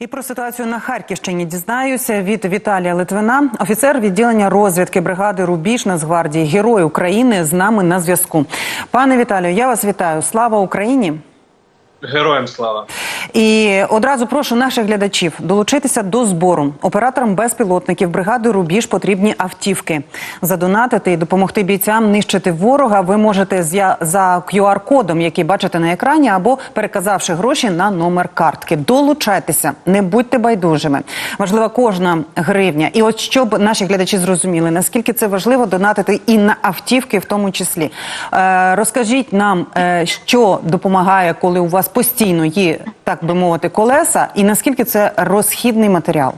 І про ситуацію на Харківщині дізнаюся від Віталія Литвина, офіцер відділення розвідки бригади Рубіж Нацгвардії, герой України з нами на зв'язку. Пане Віталію, я вас вітаю. Слава Україні! Героям слава. І одразу прошу наших глядачів долучитися до збору. Операторам безпілотників бригади Рубіж потрібні автівки. Задонатити і допомогти бійцям нищити ворога. Ви можете за QR-кодом, який бачите на екрані, або переказавши гроші на номер картки. Долучайтеся, не будьте байдужими. Важлива кожна гривня. І от щоб наші глядачі зрозуміли, наскільки це важливо донатити і на автівки, в тому числі. Е, розкажіть нам, е, що допомагає, коли у вас постійно є, так би мовити, колеса, і наскільки це розхідний матеріал.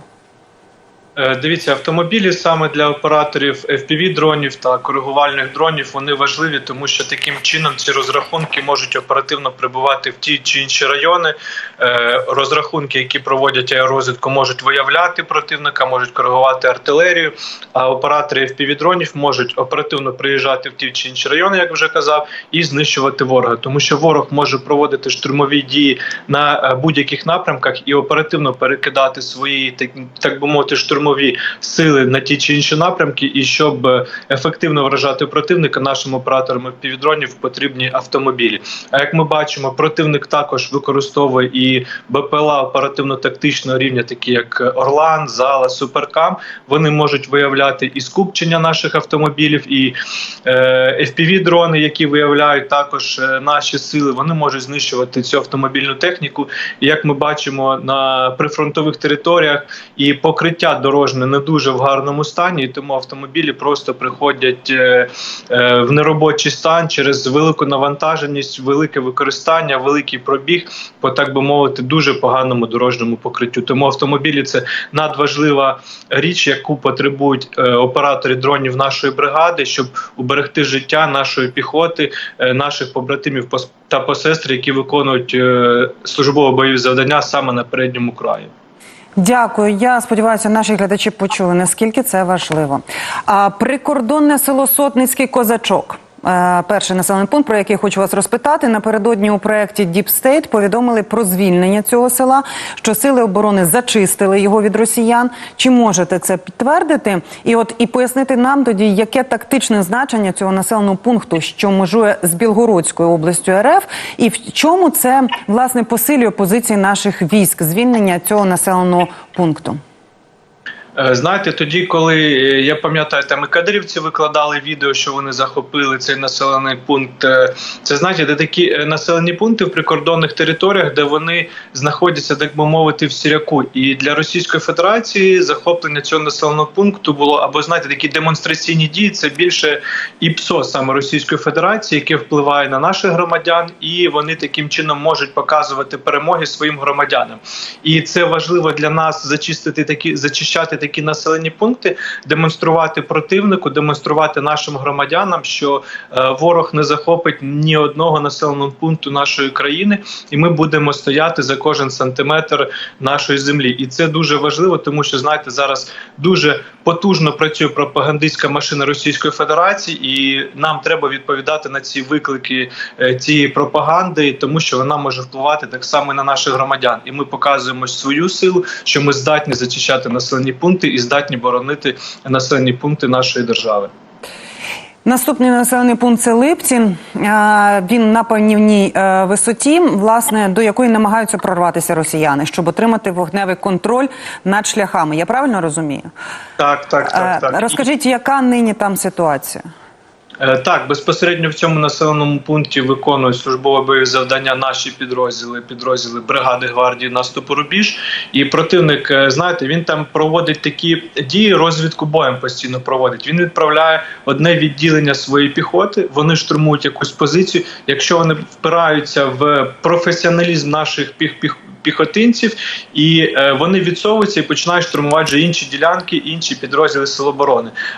Е, Дивіться, автомобілі саме для операторів fpv дронів та коригувальних дронів вони важливі, тому що таким чином ці розрахунки можуть оперативно прибувати в ті чи інші райони. Е, Розрахунки, які проводять аеророзвідку, можуть виявляти противника, можуть коригувати артилерію. А оператори fpv дронів можуть оперативно приїжджати в ті чи інші райони, як вже казав, і знищувати ворога, тому що ворог може проводити штурмові дії на е, будь-яких напрямках і оперативно перекидати свої так, так би мовити штурмові сили на ті чи інші напрямки. І щоб е, ефективно вражати противника, нашим операторам півдронів потрібні автомобілі. А як ми бачимо, противник також використовує і БПЛА оперативно-тактичного рівня, такі як Орлан, Зала, Суперкам. Вони можуть виявляти і скупчення наших автомобілів, і е, fpv дрони, які виявляють також е, наші сили. Вони можуть знищувати цю автомобільну техніку. І як ми бачимо на прифронтових територіях, і покриття дорожне не дуже в гарному стані, і тому автомобілі просто приходять е, е, в неробочий стан через велику навантаженість, велике використання, великий пробіг по так би мовити дуже поганому дорожньому покриттю. Тому автомобілі це надважлива річ, яку потребують е, оператори дронів нашої бригади, щоб уберегти життя нашої піхоти, наших побратимів та посестри, які виконують службово бойові завдання саме на передньому краї. Дякую. Я сподіваюся, наші глядачі почули, наскільки це важливо. А прикордонне село Сотницький козачок. Е, Перший населений пункт, про який хочу вас розпитати, напередодні у проєкті Deep State повідомили про звільнення цього села, що сили оборони зачистили його від росіян. Чи можете це підтвердити? І от і пояснити нам тоді, яке тактичне значення цього населеного пункту, що межує з Білгородською областю РФ, і в чому це власне посилює позиції наших військ звільнення цього населеного пункту? Е, Знаєте, тоді, коли е, я пам'ятаю, там і кадирівці викладали відео, що вони захопили цей населений пункт. е, Це знаєте, де такі населені пункти в прикордонних територіях, де вони знаходяться, так би мовити, в сіряку. І для Російської Федерації захоплення цього населеного пункту було або знаєте, такі демонстраційні дії. Це більше ІПСО саме Російської Федерації, яке впливає на наших громадян, і вони таким чином можуть показувати перемоги своїм громадянам. І це важливо для нас зачистити такі, зачищати такі населені пункти, демонструвати противнику, демонструвати нашим громадянам, що е, ворог не захопить ні одного населеного пункту нашої країни, і ми будемо стояти за кожен сантиметр нашої землі. І це дуже важливо, тому що знаєте, зараз дуже потужно працює пропагандистська машина Російської Федерації, і нам треба відповідати на ці виклики е, цієї пропаганди, тому що вона може впливати так само на наших громадян. І ми показуємо свою силу, що ми здатні зачищати населені пункти і здатні боронити населені пункти нашої держави. Наступний населений пункт це Липці. Він на певній е, висоті, власне, до якої намагаються прорватися росіяни, щоб отримати вогневий контроль над шляхами. Я правильно розумію? Так, так, Е, так, так. Розкажіть, яка нині там ситуація? Е, Так, безпосередньо в цьому населеному пункті виконують службові бойові завдання наші підрозділи, підрозділи бригади гвардії наступу рубіж. І противник, е, знаєте, він там проводить такі дії, розвідку боєм постійно проводить. Він відправляє одне відділення своєї піхоти. Вони штурмують якусь позицію. Якщо вони впираються в професіоналізм наших піх, піх, піхотинців, і е, вони відсовуються і починають штурмувати вже інші ділянки, інші підрозділи Сил.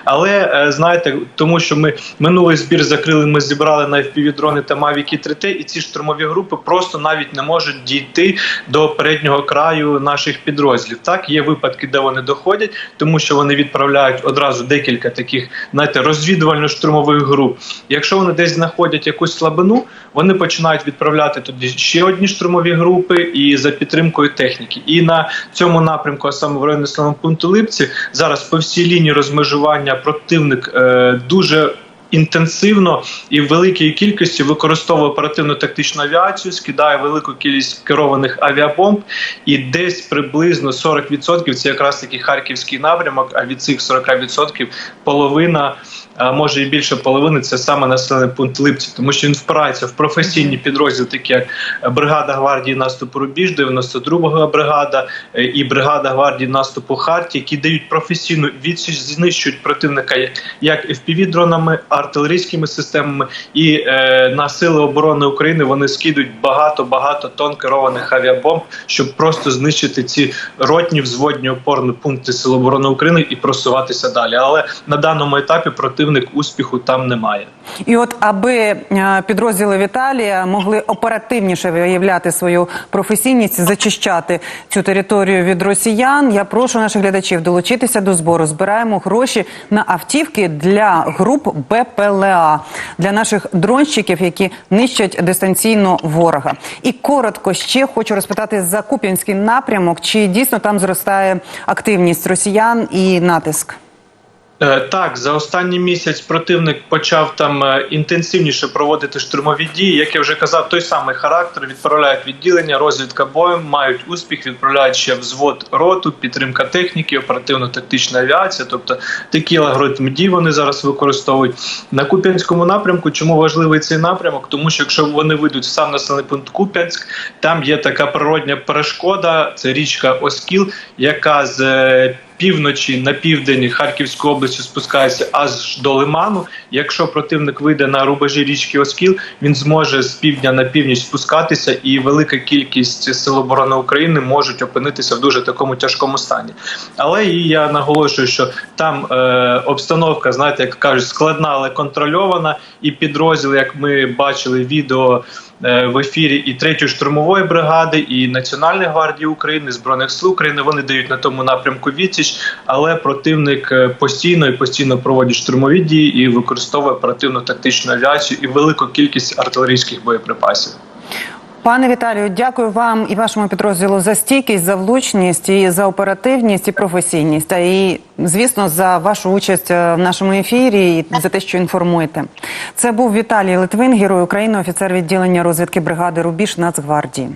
Але е, знаєте, тому що ми минулий збір закрили, ми зібрали на fpv дрони та Mavic 3T, і ці штурмові групи просто навіть не можуть дійти до переднього краю наших підрозділів. Так є випадки, де вони доходять, тому що вони відправляють одразу декілька таких знаєте, розвідувально-штурмових груп. Якщо вони десь знаходять якусь слабину, вони починають відправляти туди ще одні штурмові групи, і за підтримкою техніки. І на цьому напрямку, а саме в районі пункту Липці, зараз по всій лінії розмежування противник е, дуже. Інтенсивно і в великій кількості використовує оперативну тактичну авіацію, скидає велику кількість керованих авіабомб, і десь приблизно 40% це якраз таки харківський напрямок. А від цих 40% половина, а може і більше половини, це саме населений пункт Липці, тому що він впирається в професійні підрозділи, такі як бригада гвардії наступу Рубіж, 92-га бригада е, і бригада гвардії наступу Харті, які дають професійну відсіч, знищують противника як fpv дронами, артилерійськими системами, і е, на сили оборони України вони скидують багато багато тонн керованих авіабомб, щоб просто знищити ці ротні взводні опорні пункти Сил оборони України і просуватися далі. Але на даному етапі противник успіху там немає. І от аби е, підрозділи Віталія могли оперативніше виявляти свою професійність, зачищати цю територію від росіян. Я прошу наших глядачів долучитися до збору. Збираємо гроші на автівки для груп БПЛА для наших дронщиків, які нищать дистанційно ворога. І коротко ще хочу розпитати за Куп'янський напрямок, чи дійсно там зростає активність росіян і натиск. Е, Так, за останній місяць противник почав там е, інтенсивніше проводити штурмові дії. Як я вже казав, той самий характер відправляють відділення, розвідка боєм, мають успіх, відправляють ще взвод роту, підтримка техніки, оперативно-тактична авіація. Тобто такі алгоритми дій вони зараз використовують на Куп'янському напрямку. Чому важливий цей напрямок? Тому що якщо вони вийдуть в сам населений пункт Куп'янськ, там є така природня перешкода, це річка Оскіл, яка з е, півночі на південь Харківської області спускається аж до Лиману. Якщо противник вийде на рубежі річки Оскіл, він зможе з півдня на північ спускатися, і велика кількість сил оборони України можуть опинитися в дуже такому тяжкому стані. Але і я наголошую, що там е, обстановка, знаєте, як кажуть, складна, але контрольована, і підрозділи, як ми бачили відео. Е, В ефірі і третьої штурмової бригади, і Національної гвардії України, збройних сил України вони дають на тому напрямку відсіч, але противник е, постійно і постійно проводить штурмові дії і використовує оперативно тактичну авіацію і велику кількість артилерійських боєприпасів. Пане Віталію, дякую вам і вашому підрозділу за стійкість, за влучність і за оперативність і професійність. І звісно за вашу участь е, в нашому ефірі і за те, що інформуєте. Це був Віталій Литвин, герой України, офіцер відділення розвідки бригади Рубіж Нацгвардії.